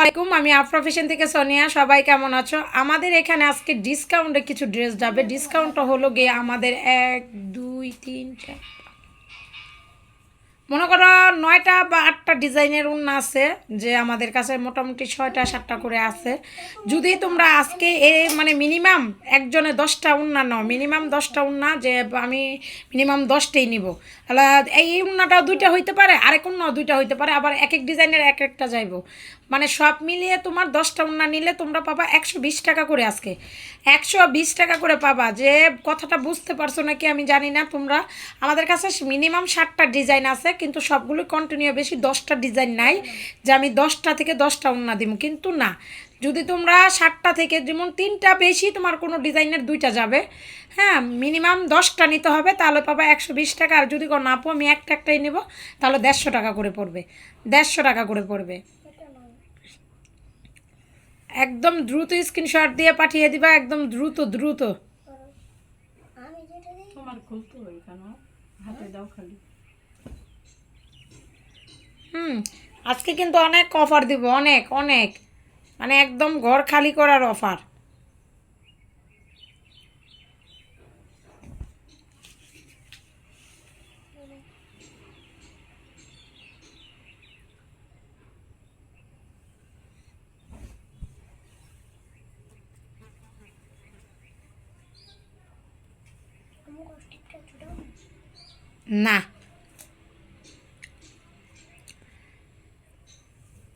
আলাইকুম, আমি আফরা ফ্যাশন থেকে সোনিয়া, সবাই কেমন আছো? আমাদের এখানে আজকে ডিসকাউন্টে কিছু ড্রেস যাবে। ডিসকাউন্টটা হলো গিয়ে আমাদের এক, দুই, তিন, চার মনে করো নয়টা বা আটটা ডিজাইনের উন্না আছে, যে আমাদের কাছে মোটামুটি ছয়টা, সাতটা করে আছে। যদি তোমরা আজকে এ মানে মিনিমাম একজনে দশটা উন্না নাও, মিনিমাম দশটা উন্না, যে আমি মিনিমাম দশটাই নিব। তাহলে এই উন্নাটা দুইটা হইতে পারে, আরেক উন্নাও দুইটা হইতে পারে, আবার এক এক ডিজাইনের এক একটা যাইব। মানে সব মিলিয়ে তোমার দশটা উন্না নিলে তোমরা পাবা একশো বিশ টাকা করে আজকে। একশো বিশ টাকা করে পাবা, যে কথাটা বুঝতে পারছ নাকি আমি জানি না তোমরা। আমাদের কাছে মিনিমাম ষাটটা ডিজাইন আছে কিন্তু সবগুলো কন্টিনিউ বেশি দশটা ডিজাইন নাই যে আমি দশটা থেকে দশটা উন্না দিব কিন্তু না। যদি তোমরা ষাটটা থেকে যেমন তিনটা বেশি তোমার কোনো ডিজাইনের দুইটা যাবে। হ্যাঁ মিনিমাম দশটা নিতে হবে তাহলে পাবা একশো বিশ টাকা। আর যদি কোনো আপু আমি একটা একটাই নেব তাহলে দেড়শো টাকা করে পড়বে। দেড়শো টাকা করে পড়বে। একদম দ্রুত স্ক্রিনশট দিয়ে পাঠিয়ে দিবা একদম দ্রুত দ্রুত। আমি যেটা দিই তোমার খুলতে হয় কেন? হাতে দাও খালি। হুম, আজকে কিন্তু অনেক অফার দিব, অনেক অনেক। মানে একদম ঘর খালি করার অফার না।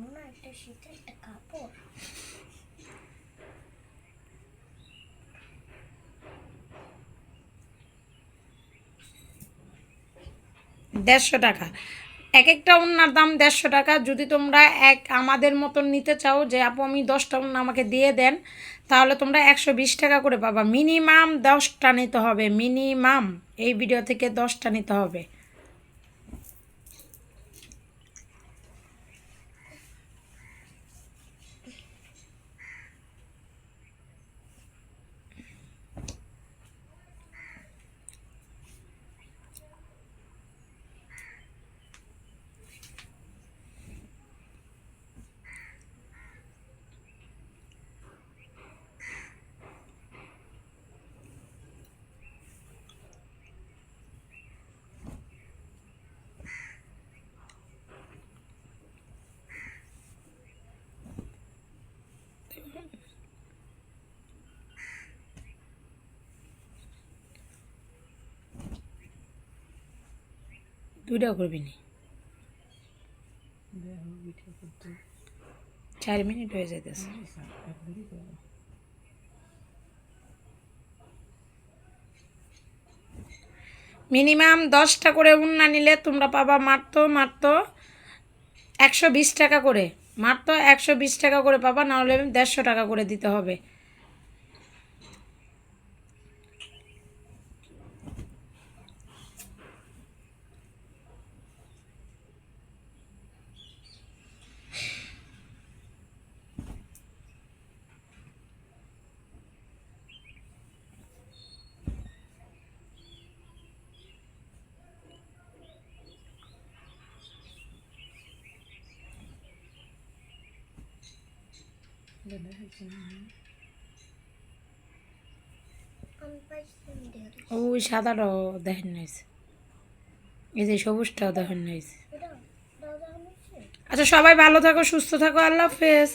মনে একটা শীতের একটা কাপড় দেড়শো টাকা। এক একটা উন্নার দাম দেড়শো টাকা। যদি তোমরা এক আমাদের মতন নিতে চাও যে, আপু, আমি দশটা উন্না আমাকে দিয়ে দেন, তাহলে তোমরা একশো বিশ টাকা করে পাবা। মিনিমাম দশটা নিতে হবে, মিনিমাম। এই ভিডিও থেকে দশটা নিতে হবে। দুইটা করবি নি? চার মিনিট হয়ে যেতেছে মিনিমাম দশটা করে উন্না নিলে তোমরা পাবা মাত্র মাত্র একশো বিশ টাকা করে। মাত্র একশো বিশ টাকা করে পাবা, নাহলে দেড়শো টাকা করে দিতে হবে। ওই সাদাটাও দেখেন নাইছে এই যে সবুজটাও দেখেন আমি আচ্ছা সবাই ভালো থাকো সুস্থ থাকো আল্লাহ হাফেজ।